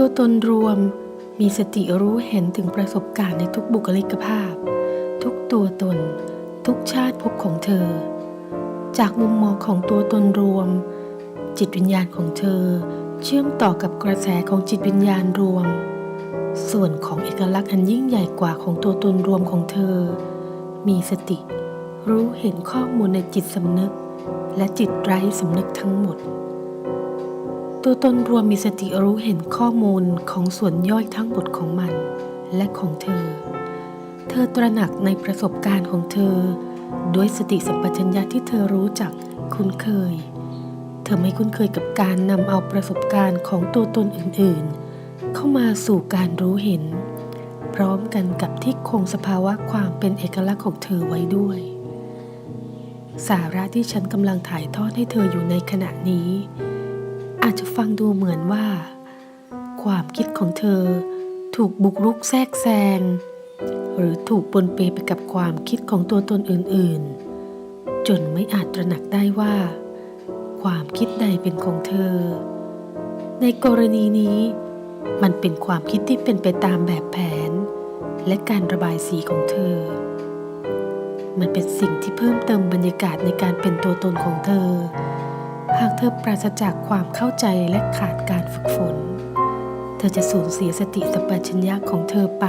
ตัวตนรวมมีสติรู้เห็นถึงประสบการณ์ในทุกบุคลิกภาพ ทุกตัวตน ทุกชาติภพของเธอ จากมุมมองของตัวตนรวม จิตวิญญาณของเธอ เชื่อมต่อกับกระแสของจิตวิญญาณรวม ส่วนของเอกลักษณ์อันยิ่งใหญ่กว่าของตัวตนรวมของเธอ มีสติ รู้เห็นข้อมูลในจิตสำนึก และจิตไร้สำนึกทั้งหมด ตัวตนรวมมีสติรู้เห็นข้อมูลของส่วนย่อยทั้งหมดของมัน และของเธอ เธอตระหนักในประสบการณ์ของเธอ ด้วยสติสัมปชัญญะที่เธอรู้จักคุ้นเคย เธอไม่คุ้นเคยกับการนำเอาประสบการณ์ของตัวตนอื่นๆ เข้ามาสู่การรู้เห็น พร้อมกันกับที่คงสภาวะความเป็นเอกลักษณ์ของเธอไว้ด้วย สาระที่ฉันกำลังถ่ายทอดให้เธออยู่ในขณะนี้ อาจจะฟังดูเหมือนว่า ความคิดของเธอถูกบุกรุกแทรกแซง หรือถูกปนเปไปกับความคิดของตัวตนอื่นๆ จนไม่อาจตระหนักได้ว่า ความคิดใดเป็นของเธอ ในกรณีนี้ มันเป็นความคิดที่เป็นไปตามแบบแผน และการระบายสีของเธอ มันเป็นสิ่งที่เพิ่มเติมบรรยากาศในการเป็นตัวตนของเธอ หากเธอปราศจากความเข้าใจและขาดการฝึกฝน เธอจะสูญเสียสติสัมปชัญญะของเธอไป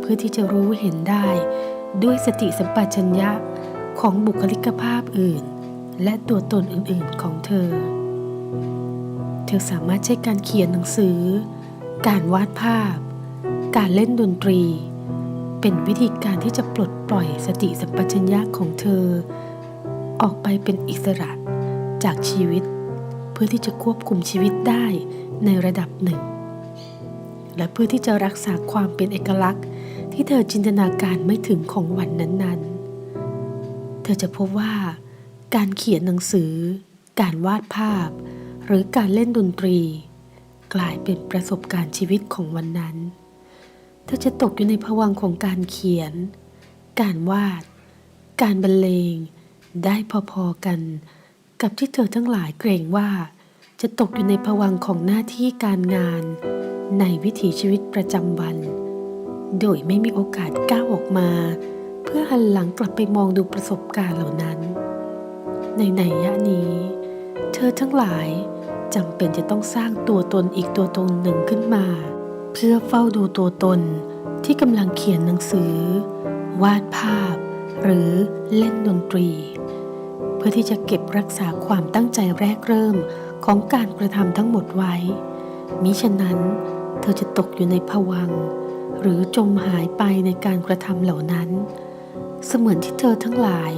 เพื่อที่จะรู้เห็นได้ ด้วยสติสัมปชัญญะของบุคลิกภาพอื่น และตัวตนอื่นๆของเธอ เธอสามารถใช้การเขียนหนังสือ การวาดภาพ การเล่นดนตรี เป็นวิธีการที่จะปลดปล่อยสติสัมปชัญญะของเธอ ออกไปเป็นอิสระ จากชีวิต เพื่อที่จะควบคุมชีวิตได้ในระดับหนึ่ง และเพื่อที่จะรักษาความเป็นเอกลักษณ์ ที่เธอจินตนาการไม่ถึงของวันนั้นๆ เธอจะพบว่าการเขียนหนังสือ การวาดภาพ หรือการเล่นดนตรี กลายเป็นประสบการณ์ชีวิตของวันนั้น เธอจะตกอยู่ในภวังของการเขียน การวาด การบรรเลง ได้พอๆกัน กับที่เธอทั้งหลายเกรงว่า จะตกอยู่ในภวังของหน้าที่การงาน ในวิถีชีวิตประจำวัน โดยไม่มีโอกาสก้าวออกมา เพื่อหันหลังกลับไปมองดูประสบการณ์เหล่านั้น ในในยะนี้ เธอทั้งหลายจำเป็นจะต้องสร้างตัวตนอีกตัวตนหนึ่งขึ้นมา เพื่อเฝ้าดูตัวตนที่กำลังเขียนหนังสือ วาดภาพ หรือเล่นดนตรี พื่อที่จะเก็บรักษาความตั้งใจแรกเริ่มของการกระทำทั้งหมดไว้ มิฉะนั้น เธอจะตกอยู่ในภวัง หรือจมหายไปในการกระทำเหล่านั้น เสมือนที่เธอทั้งหลาย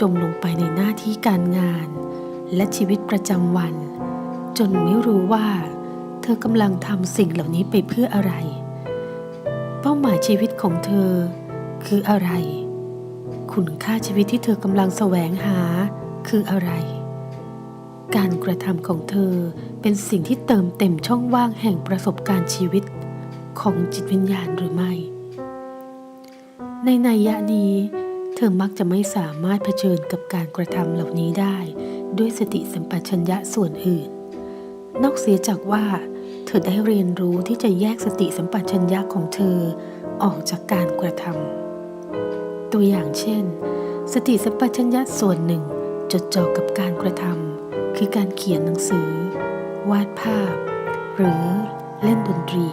จมลงไปในหน้าที่การงาน และชีวิตประจำวัน จนไม่รู้ว่า เธอกำลังทำสิ่งเหล่านี้ไปเพื่ออะไร เป้าหมายชีวิตของเธอคืออะไร คุณค่าชีวิตที่เธอกำลังแสวงหาคืออะไร การกระทำของเธอเป็นสิ่งที่เติมเต็มช่องว่างแห่งประสบการณ์ชีวิตของจิตวิญญาณหรือไม่ ในนัยยะนี้ เธอมักจะไม่สามารถเผชิญกับการกระทำเหล่านี้ได้ ด้วยสติสัมปชัญญะส่วนอื่น นอกเสียจากว่า เธอได้เรียนรู้ที่จะแยกสติสัมปชัญญะของเธอออกจากการกระทำ ตัวอย่างเช่น สติสัมปชัญญะส่วนหนึ่ง จดจ่อกับการกระทำคือการเขียนหนังสือ วาดภาพ หรือเล่นดนตรี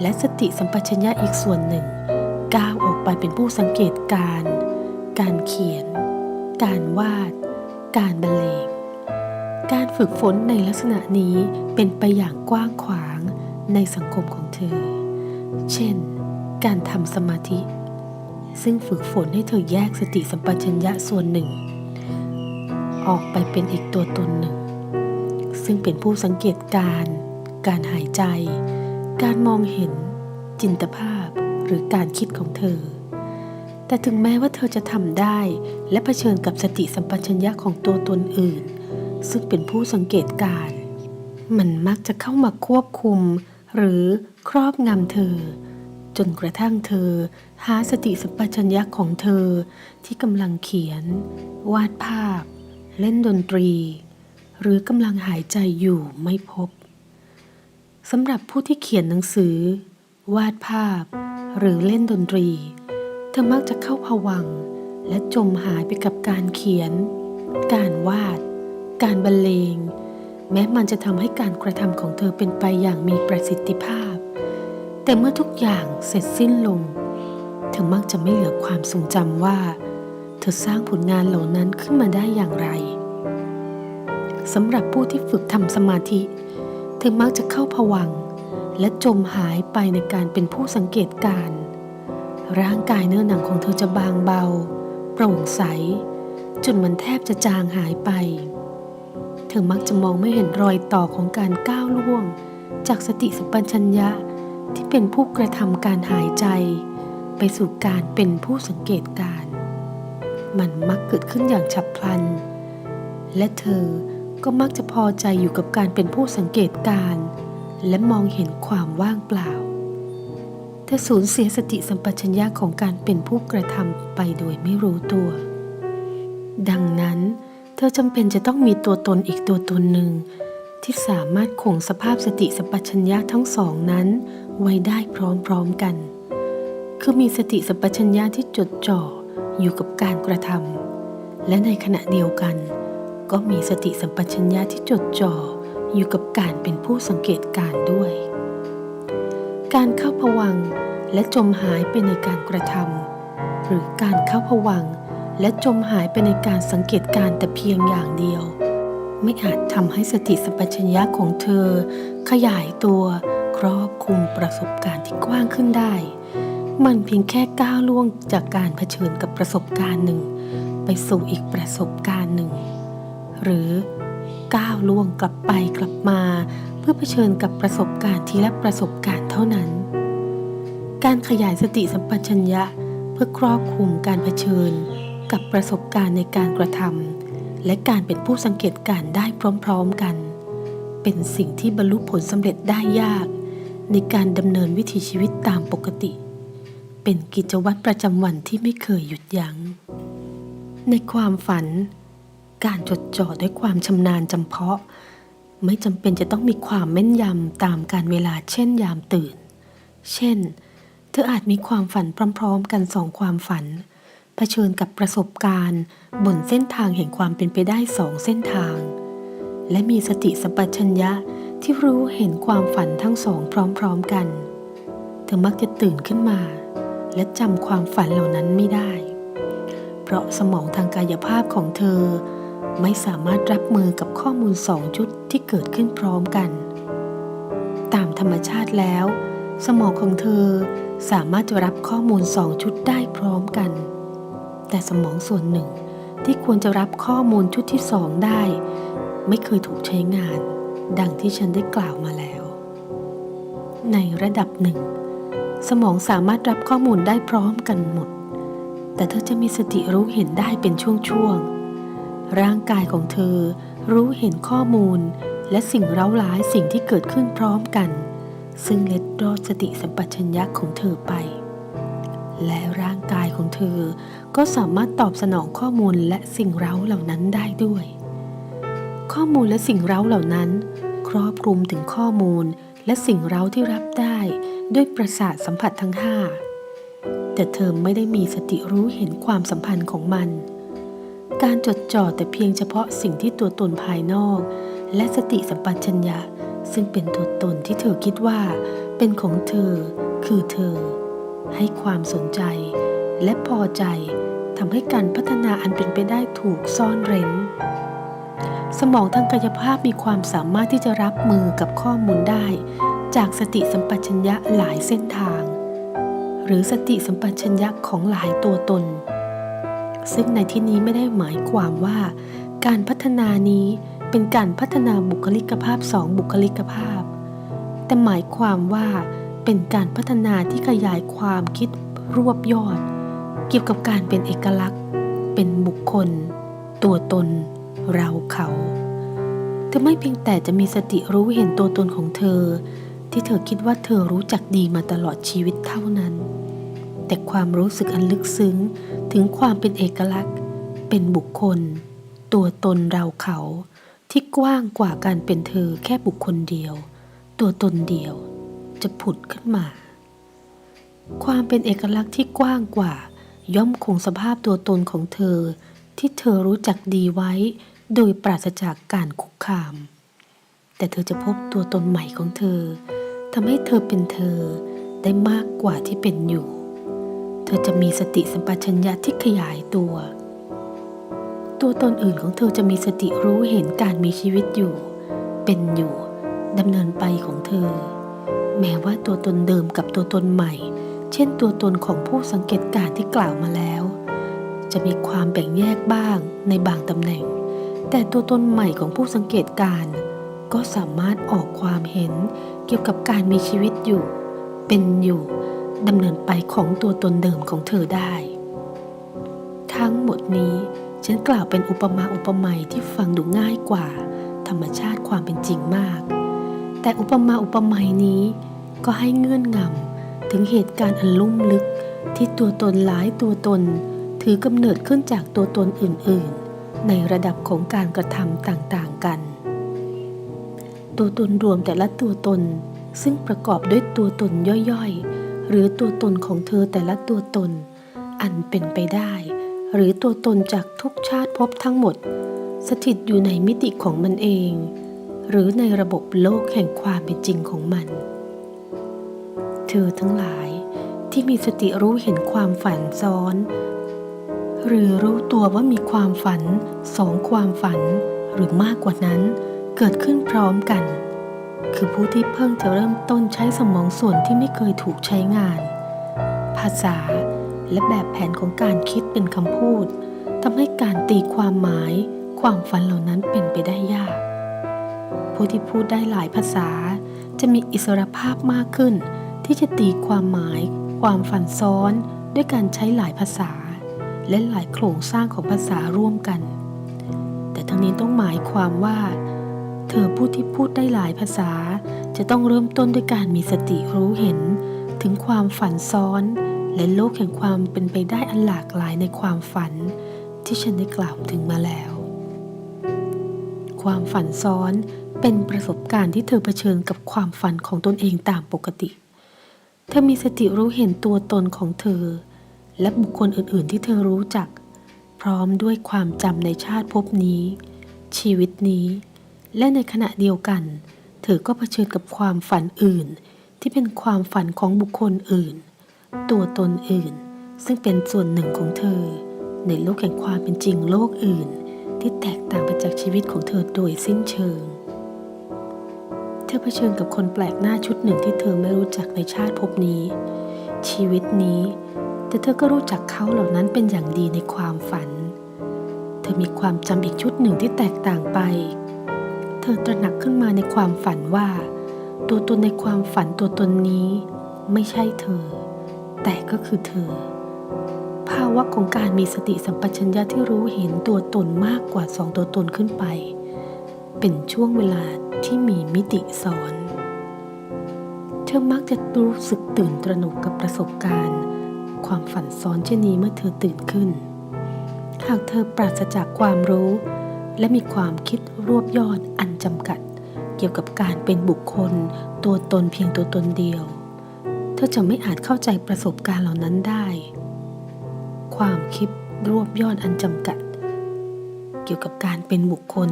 และสติสัมปชัญญะอีกส่วนหนึ่ง ก้าวออกไปเป็นผู้สังเกตการ การเขียน การวาด การบรรเลงการฝึกฝนในลักษณะนี้เป็นไปอย่างกว้างขวางในสังคมของเธอ เช่น การทำสมาธิ ซึ่งฝึกฝนให้เธอแยกสติสัมปชัญญะส่วนหนึ่ง ออกไปเป็นอีกตัวตนหนึ่ง ซึ่งเป็นผู้สังเกตการ การหายใจ การมองเห็น จินตภาพหรือการคิดของเธอ แต่ถึงแม้ว่าเธอจะทำได้ และะเผชิญกับสติสัมปชัญญะของตัวตนอื่น ซึ่งเป็นผู้สังเกตการ มันมักจะเข้ามาควบคุม หรือครอบงำเธอ จนกระทั่งเธอ หาสติสัมปชัญญะของเธอที่กำลังเขียน วาดภาพ เล่นดนตรี หรือกำลังหายใจอยู่ไม่พบสำหรับผู้ที่เขียนหนังสือ วาดภาพ หรือเล่นดนตรี เธอมักจะเข้าผวัง และจมหายไปกับการเขียน การวาด การบรรเลง แม้มันจะทำให้การกระทำของเธอเป็นไปอย่างมีประสิทธิภาพ แต่เมื่อทุกอย่างเสร็จสิ้นลง เธอมักจะไม่เหลือความทรงจำว่า เธอสร้างผลงานเหล่านั้นขึ้นมาได้อย่างไรสำหรับผู้ที่ฝึกทำสมาธิ เธอมักจะเข้าผวัง และจมหายไปในการเป็นผู้สังเกตการ ร่างกายเนื้อหนังของเธอจะบางเบา โปร่งใส จนมันแทบจะจางหายไป เธอมักจะมองไม่เห็นรอยต่อของการก้าวล่วง จากสติสัมปชัญญะที่เป็นผู้กระทำการหายใจ ไปสู่การเป็นผู้สังเกตการ มันมักเกิดขึ้นอย่างฉับพลัน และเธอก็มักจะพอใจอยู่กับการเป็นผู้สังเกตการ และมองเห็นความว่างเปล่า เธอสูญเสียสติสัมปชัญญะของการเป็นผู้กระทำไปโดยไม่รู้ตัว ดังนั้น เธอจำเป็นจะต้องมีตัวตนอีกตัวตนหนึ่งที่สามารถคงสภาพสติสัมปชัญญะทั้งสองนั้น ไว้ได้พร้อมๆกัน คือมีสติสัมปชัญญะที่จดจ่ออยู่กับการกระทำและในขณะเดียวกัน ก็มีสติสัมปชัญญะที่จดจ่ออยู่กับการเป็นผู้สังเกตการ์ด้วย การเข้าผวังและจมหายไปในการกระทำหรือการเข้าผวังและจมหายไปในการสังเกตการแต่เพียงอย่างเดียว ไม่อาจทำให้สติสัมปชัญญะของเธอ ขยายตัวครอบคลุมประสบการณ์ที่กว้างขึ้นได้ มันเพียงแค่ก้าวล่วงจากการเผชิญกับประสบการณ์หนึ่ง ไปสู่อีกประสบการณ์หนึ่ง หรือก้าวล่วงกลับไปกลับมา เพื่อเผชิญกับประสบการณ์ทีละประสบการณ์เท่านั้น การขยายสติสัมปชัญญะเพื่อครอบคลุมการเผชิญ กับประสบการณ์ในการกระทำและการเป็นผู้สังเกตการได้พร้อมๆกัน เป็นสิ่งที่บรรลุผลสำเร็จได้ยาก ในการดำเนินวิถีชีวิตตามปกติ เป็นกิจวัตรประจำวันที่ไม่เคยหยุดยัง้ง ในความฝัน การจดจ่อด้วยความชำนาญจำเพาะ ไม่จำเป็นจะต้องมีความแม่นยำตามการเวลาเช่นยามตื่น เช่น เธออาจมีความฝันพร้อม ๆ กันสองความฝันเผชิญกับประสบการณ์ บนเส้นทางแห่งความเป็นไปได้สองเส้นทาง และมีสติสัมปชัญญะที่รู้เห็นความฝันทั้งสองพร้อมๆกัน เธอมักจะตื่นขึ้นมา และจำความฝันเหล่านั้นไม่ได้ เพราะสมองทางกายภาพของเธอ ไม่สามารถรับมือกับข้อมูลสองชุดที่เกิดขึ้นพร้อมกัน ตามธรรมชาติแล้ว สมองของเธอสามารถจะรับข้อมูลสองชุดได้พร้อมกัน แต่สมองส่วนหนึ่งที่ควรจะรับข้อมูลชุดที่สองได้ ไม่เคยถูกใช้งาน ดังที่ฉันได้กล่าวมาแล้ว ในระดับหนึ่ง สมองสามารถรับข้อมูลได้พร้อมกันหมด แต่เธอจะมีสติรู้เห็นได้เป็นช่วงๆ ร่างกายของเธอรู้เห็นข้อมูล และสิ่งเร้าร้ายสิ่งที่เกิดขึ้นพร้อมกัน ซึ่งเล็ดรอดสติสัมปชัญญะของเธอไป และร่างกายของเธอก็สามารถตอบสนองข้อมูลและสิ่งเร้าเหล่านั้นได้ด้วย ข้อมูลและสิ่งเร้าเหล่านั้น ครอบคลุมถึงข้อมูลและสิ่งเร้าที่รับได้ ด้วยประสาทสัมผัสทั้งห้าแต่เธอไม่ได้มีสติรู้เห็นความสัมพันธ์ของมัน การจดจ่อแต่เพียงเฉพาะสิ่งที่ตัวตนภายนอก และสติสัมปชัญญะซึ่งเป็นตัวตนที่เธอคิดว่า เป็นของเธอ คือเธอ ให้ความสนใจ และพอใจทำให้การพัฒนาอันเป็นไปได้ถูกซ่อนเร้น สมองทางกายภาพมีความสามารถที่จะรับมือกับข้อมูลได้ จากสติสัมปชัญญะหลายเส้นทาง หรือสติสัมปชัญญะของหลายตัวตน ซึ่งในที่นี้ไม่ได้หมายความว่า การพัฒนานี้เป็นการพัฒนาบุคลิกภาพสองบุคลิกภาพ แต่หมายความว่าเป็นการพัฒนาที่ขยายความคิดรวบยอด เกี่ยวกับการเป็นเอกลักษณ์ เป็นบุคคล ตัวตน เราเขาเธอไม่เพียงแต่จะมีสติรู้เห็นตัวตนของเธอ ที่เธอคิดว่าเธอรู้จักดีมาตลอดชีวิตเท่านั้น แต่ความรู้สึกอันลึกซึ้งถึงความเป็นเอกลักษณ์ เป็นบุคคล ตัวตนเราเขาที่กว้างกว่าการเป็นเธอแค่บุคคลเดียว ตัวตนเดียว จะผุดขึ้นมา ความเป็นเอกลักษณ์ที่กว้างกว่า ย่อมคงสภาพตัวตนของเธอ ที่เธอรู้จักดีไว้ โดยปราศจากการคุกคาม แต่เธอจะพบตัวตนใหม่ของเธอ ทำให้เธอเป็นเธอได้มากกว่าที่เป็นอยู่ เธอจะมีสติสัมปชัญญะที่ขยายตัว ตัวตนอื่นของเธอจะมีสติรู้เห็นการมีชีวิตอยู่ เป็นอยู่ดำเนินไปของเธอ แม้ว่าตัวตนเดิมกับตัวตนใหม่ เช่นตัวตนของผู้สังเกตการณ์ที่กล่าวมาแล้ว จะมีความแบ่งแยกบ้างในบางตำแหน่ง แต่ตัวตนใหม่ของผู้สังเกตการณ์ก็สามารถออกความเห็น เกี่ยวกับการมีชีวิตอยู่ เป็นอยู่ดำเนินไปของตัวตนเดิมของเธอได้ ทั้งหมดนี้ฉันกล่าวเป็นอุปมาอุปไมยที่ฟังดูง่ายกว่า ธรรมชาติความเป็นจริงมาก แต่อุปมาอุปไมยนี้ก็ให้เงื่อนงำถึงเหตุการณ์อันลุ่มลึกที่ตัวตนหลายตัวตน ถือกำเนิดขึ้นจากตัวตนอื่นๆ ในระดับของการกระทำต่างๆกัน ตัวตนรวมแต่ละตัวตน ซึ่งประกอบด้วยตัวตนย่อยๆ หรือตัวตนของเธอแต่ละตัวตน อันเป็นไปได้ หรือตัวตนจากทุกชาติภพทั้งหมด สถิตอยู่ในมิติของมันเอง หรือในระบบโลกแห่งความเป็นจริงของมัน เธอทั้งหลายที่มีสติรู้เห็นความฝันซ้อน หรือรู้ตัวว่ามีความฝันสองความฝันหรือมากกว่านั้น เกิดขึ้นพร้อมกัน คือผู้ที่เพิ่งจะเริ่มต้นใช้สมองส่วนที่ไม่เคยถูกใช้งาน ภาษาและแบบแผนของการคิดเป็นคำพูดทำให้การตีความหมาย ความฝันเหล่านั้นเป็นไปได้ยาก ผู้ที่พูดได้หลายภาษาจะมีอิสรภาพมากขึ้น ที่จะตีความหมาย ความฝันซ้อนด้วยการใช้หลายภาษา และหลายโครงสร้างของภาษาร่วมกัน แต่ทั้งนี้ต้องหมายความว่า เธอผู้ที่พูดได้หลายภาษา จะต้องเริ่มต้นด้วยการมีสติรู้เห็น ถึงความฝันซ้อน และโลกแห่งความเป็นไปได้อันหลากหลายในความฝัน ที่ฉันได้กล่าวถึงมาแล้ว ความฝันซ้อนเป็นประสบการณ์ที่เธอเผชิญกับความฝันของตนเองตามปกติ เธอมีสติรู้เห็นตัวตนของเธอ และบุคคลอื่น ๆ ที่เธอรู้จัก พร้อมด้วยความจำในชาติภพนี้ ชีวิตนี้ และในขณะเดียวกัน เธอก็เผชิญกับความฝันอื่น ที่เป็นความฝันของบุคคลอื่น ตัวตนอื่น ซึ่งเป็นส่วนหนึ่งของเธอ ในโลกแห่งความเป็นจริงโลกอื่น ที่แตกต่างไปจากชีวิตของเธอโดยสิ้นเชิง เธอเผชิญกับคนแปลกหน้าชุดหนึ่งที่เธอไม่รู้จักในชาติภพนี้ ชีวิตนี้ แต่เธอก็รู้จักเขาเหล่านั้นเป็นอย่างดีในความฝัน เธอมีความจำอีกชุดหนึ่งที่แตกต่างไป เธอตระหนักขึ้นมาในความฝันว่า ตัวตนในความฝันตัวตนนี้ ไม่ใช่เธอ แต่ก็คือเธอ ภาวะของการมีสติสัมปชัญญะที่รู้เห็นตัวตนมากกว่าสองตัวตนขึ้นไป เป็นช่วงเวลาที่มีมิติซ้อนเธอมักจะรู้สึกตื่นตระหนกกับประสบการณ์ ความฝันซ้อนเช่นนี้เมื่อเธอตื่นขึ้น หากเธอปราศจากความรู้ และมีความคิด รวบยอดอันจำกัด เกี่ยวกับการเป็นบุคคล ตัวตนเพียงตัวตนเดียว เธอจะไม่อาจเข้าใจประสบการณ์เหล่านั้นได้ ความคิดรวบยอดอันจำกัด เกี่ยวกับการเป็นบุคคล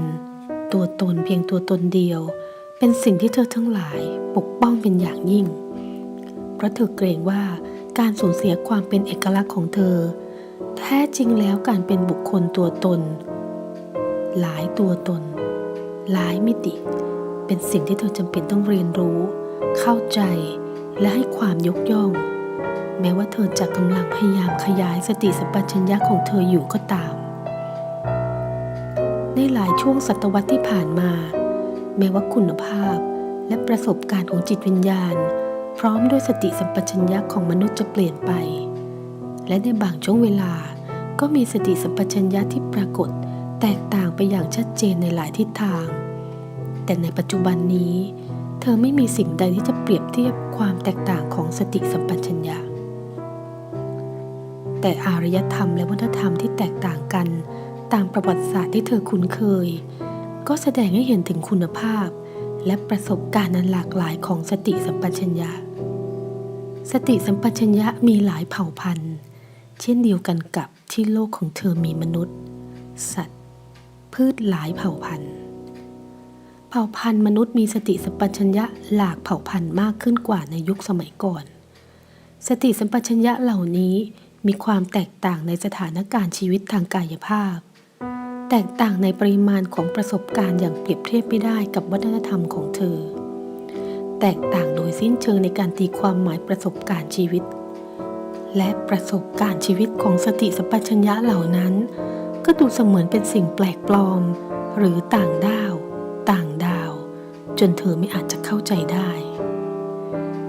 ตัวตนเพียงตัวตนเดียว เป็นสิ่งที่เธอทั้งหลายปกป้องเป็นอย่างยิ่ง เพราะเธอเกรงว่าการสูญเสียความเป็นเอกลักษณ์ของเธอ แท้จริงแล้วการเป็นบุคคลตัวตน หลายตัวตน หลายมิติ เป็นสิ่งที่เธอจำเป็นต้องเรียนรู้ เข้าใจและให้ความยกย่อง แม้ว่าเธอจะกำลังพยายามขยายสติสัมปชัญญะของเธออยู่ก็ตาม ในหลายช่วงศตวรรษที่ผ่านมา แม้ว่าคุณภาพและประสบการณ์ของจิตวิญญาณ พร้อมด้วยสติสัมปชัญญะของมนุษย์จะเปลี่ยนไป และในบางช่วงเวลาก็มีสติสัมปชัญญะที่ปรากฏ แตกต่างไปอย่างชัดเจนในหลายทิศทาง แต่ในปัจจุบันนี้ เธอไม่มีสิ่งใดที่จะเปรียบเทียบความแตกต่างของสติสัมปชัญญะ แต่อารยธรรมและวัฒนธรรมที่แตกต่างกันตามประวัติศาสตร์ที่เธอคุ้นเคย ก็แสดงให้เห็นถึงคุณภาพ และประสบการณ์อันหลากหลายของสติสัมปชัญญะ สติสัมปชัญญะมีหลายเผ่าพันธุ์ เช่นเดียวกันกับที่โลกของเธอมีมนุษย์ สัตว์ พืชหลายเผ่าพันธุ์ เผ่าพันธุ์มนุษย์มีสติสัมปชัญญะหลากเผ่าพันธุ์มากขึ้นกว่าในยุคสมัยก่อน สติสัมปชัญญะเหล่านี้มีความแตกต่างในสถานการณ์ชีวิตทางกายภาพ แตกต่างในปริมาณของประสบการณ์อย่างเปรียบเทียบไม่ได้กับวัฒนธรรมของเธอ แตกต่างโดยสิ้นเชิงในการตีความหมายประสบการณ์ชีวิต และประสบการณ์ชีวิตของสติสัมปชัญญะเหล่านั้น ก็ดูเสมือนเป็นสิ่งแปลกปลอม หรือต่างด้าว ต่างดาว จนเธอไม่อาจจะเข้าใจได้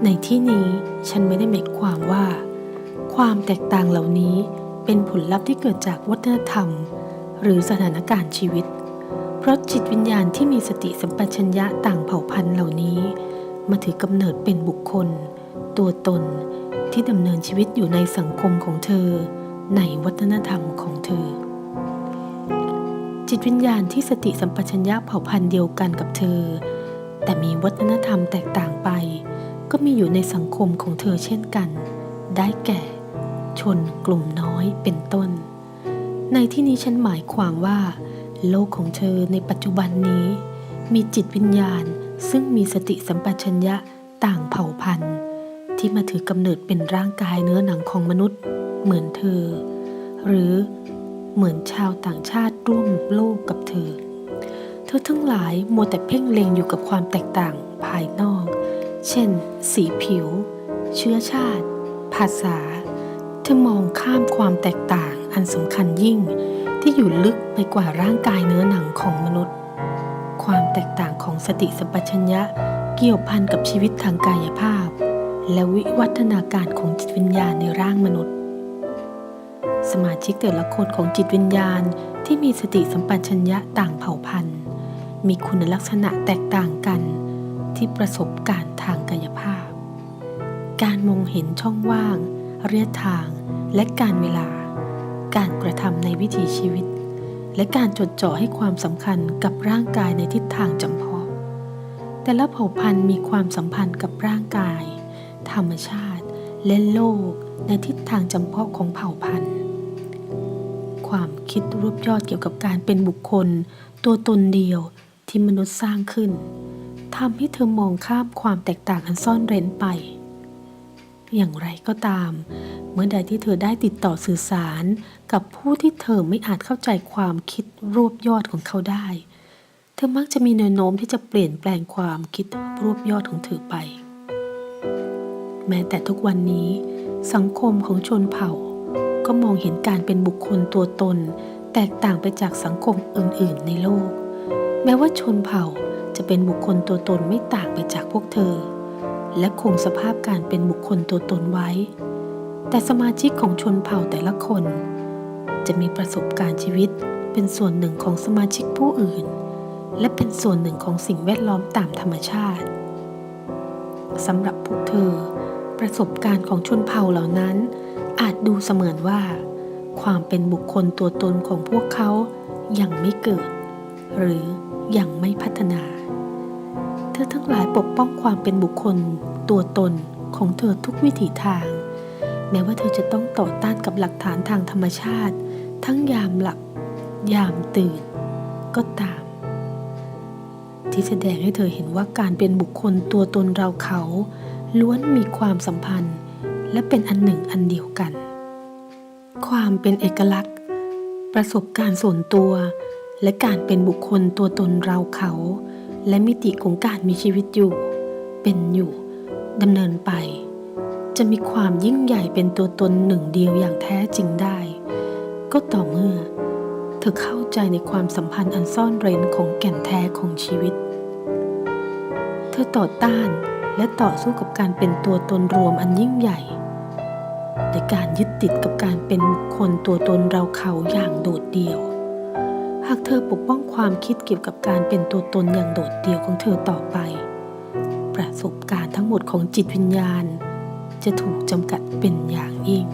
ในที่นี้ฉันไม่ได้หมายความว่า ความแตกต่างเหล่านี้เป็นผลลัพธ์ที่เกิดจากวัฒนธรรม หรือสถานการณ์ชีวิต เพราะจิตวิญญาณที่มีสติสัมปชัญญะต่างเผ่าพันธุ์เหล่านี้ มาถือกำเนิดเป็นบุคคล ตัวตนที่ดำเนินชีวิตอยู่ในสังคมของเธอ ในวัฒนธรรมของเธอ จิตวิญญาณที่สติสัมปชัญญะเผ่าพันธุ์เดียวกันกับเธอ แต่มีวัฒนธรรมแตกต่างไป ก็มีอยู่ในสังคมของเธอเช่นกัน ได้แก่ ชนกลุ่มน้อยเป็นต้น ในที่นี้ฉันหมายความว่า โลกของเธอในปัจจุบันนี้ มีจิตวิญญาณซึ่งมีสติสัมปชัญญะต่างเผ่าพันธุ์ ที่มาถือกำเนิดเป็นร่างกายเนื้อหนังของมนุษย์ เหมือนเธอ หรือ เหมือนชาวต่างชาติร่วมโลกกับเธอ เธอทั้งหลายมัวแต่เพ่งเล็งอยู่กับความแตกต่างภายนอก เช่น สีผิว เชื้อชาติ ภาษา เธอมองข้ามความแตกต่างอันสำคัญยิ่งที่อยู่ลึกไปกว่าร่างกายเนื้อหนังของมนุษย์ ความแตกต่างของสติสัมปชัญญะเกี่ยวพันกับชีวิตทางกายภาพ และวิวัฒนาการของจิตวิญญาณในร่างมนุษย์ สมาชิกแต่ละคนของจิตวิญญาณที่มีสติสัมปชัญญะต่างเผ่าพันธุ์ มีคุณลักษณะแตกต่างกันที่ประสบการณ์ทางกายภาพ การมองเห็นช่องว่าง เระยทางและการเวลา การกระทำในวิถีชีวิต และการจดจ่อให้ความสำคัญกับร่างกายในทิศทางจำเพาะ แต่ละเผ่าพันธุ์มีความสัมพันธ์กับร่างกาย ธรรมชาติ และโลกในทิศทางจำเพาะของเผ่าพันธุ์ ความคิดรวบยอดเกี่ยวกับการเป็นบุคคล ตัวตนเดียวที่มนุษย์สร้างขึ้นทำให้เธอมองข้ามความแตกต่างอันซ่อนเร้นไป อย่างไรก็ตาม เมื่อใดที่เธอได้ติดต่อสื่อสารกับผู้ที่เธอไม่อาจเข้าใจความคิดรวบยอดของเขาได้ เธอมักจะมีแนวโน้มที่จะเปลี่ยนแปลงความคิดรวบยอดของเธอไป แม้แต่ทุกวันนี้ สังคมของชนเผ่า ก็มองเห็นการเป็นบุคคลตัวตน แตกต่างไปจากสังคมอื่น ๆ ในโลก แม้ว่าชนเผ่าจะเป็นบุคคลตัวตนไม่ต่างไปจากพวกเธอ และคงสภาพการเป็นบุคคลตัวตนไว้ แต่สมาชิกของชนเผ่าแต่ละคน จะมีประสบการณ์ชีวิตเป็นส่วนหนึ่งของสมาชิกผู้อื่น และเป็นส่วนหนึ่งของสิ่งแวดล้อมตามธรรมชาติสำหรับพวกเธอ ประสบการณ์ของชนเผ่าเหล่านั้น อาจดูเสมือนว่า ความเป็นบุคคลตัวตนของพวกเขายังไม่เกิด หรือยังไม่พัฒนา เธอทั้งหลายปกป้องความเป็นบุคคลตัวตนของเธอทุกวิถีทาง แม้ว่าเธอจะต้องต่อต้านกับหลักฐานทางธรรมชาติ ทั้งยามหลับ ยามตื่น ก็ตาม ที่แสดงให้เธอเห็นว่าการเป็นบุคคลตัวตนเราเขา ล้วนมีความสัมพันธ์ และเป็นอันหนึ่งอันเดียวกัน ความเป็นเอกลักษณ์ ประสบการณ์ส่วนตัว และการเป็นบุคคลตัวตนเราเขา และมิติของการมีชีวิตอยู่ เป็นอยู่ดำเนินไป จะมีความยิ่งใหญ่เป็นตัวตนหนึ่งเดียวอย่างแท้จริงได้ ก็ต่อเมื่อ เธอเข้าใจในความสัมพันธ์อันซ่อนเร้นของแก่นแท้ของชีวิต เธอต่อต้านและต่อสู้กับการเป็นตัวตนรวมอันยิ่งใหญ่ ในการยึดติดกับการเป็นบุคคลตัวตนเราเขาอย่างโดดเดี่ยว หากเธอปกป้องความคิดเกี่ยวกับการเป็นตัวตนอย่างโดดเดี่ยวของเธอต่อไป ประสบการณ์ทั้งหมดของจิตวิญญาณ จะถูกจำกัดเป็นอย่างยิ่ง